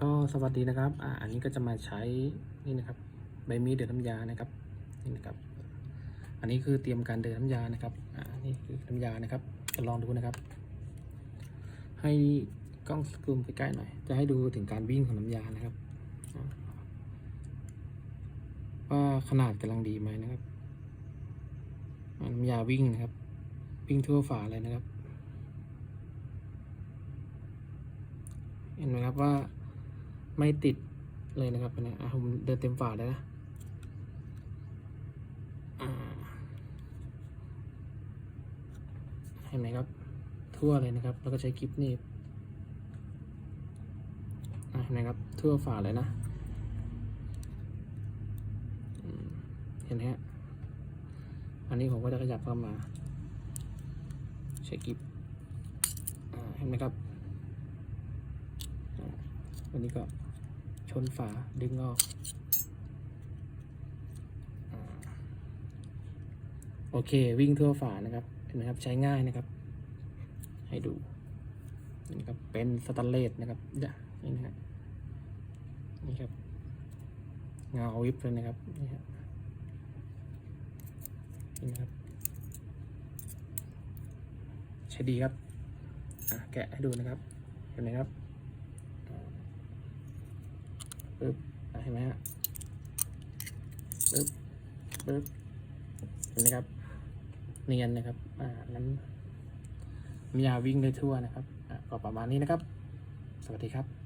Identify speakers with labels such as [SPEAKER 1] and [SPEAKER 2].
[SPEAKER 1] ก็สวัสดีนะครับอ่าอันนี้ก็จะมาใช้นี่นะครับใบมีดเดือดน้ำยานะครับนี่นะครับอันนี้คือเตรียมการเดือดน้ำยานะครับอ่านี่คือน้ำยานะครับจะลองดูนะครับ ให้กล้องซูมใกล้ๆหน่อย จะให้ดูถึงการวิ่งของน้ำยานะครับว่าขนาดกำลังดีไหมนะครับน้ำยาวิ่งนะครับ วิ่งทั่วฝาเลยนะครับ เห็นไหมครับว่า ไม่ติดเลยนะครับอันนี้อะผมเดินเต็มฝาเลยนะเห็นไหมครับ ทั่วเลยนะครับ แล้วก็ใช้กิฟหนีบอะเห็นไหมครับทั่วฝาเลยนะเห็นไหมฮะอันนี้ผมก็จะขยับเข้ามา ใช้กิฟอ่าเห็นไหมครับวันนี้ก็ นฝาดึงออกโอเควิ่งทั่วฝานะครับเห็นไหมครับใช้ง่ายนะครับ ให้ดูนี่ครับเป็นสแตนเลสนะครับอย่านี่นะฮะนี่ครับเงาวิบเลยนะครับนี่ครับนี่นะครับใช้ดีครับอะแกะให้ดูนะครับเห็นไหมครับ ปึ๊บอะเห็นไหมฮะปึ๊บปึ๊บเห็นไหมครับ เนียนนะครับ อ่าน้ำน้ำยาวิ่งได้ทั่วนะครับ อะก็ประมาณนี้นะครับ สวัสดีครับ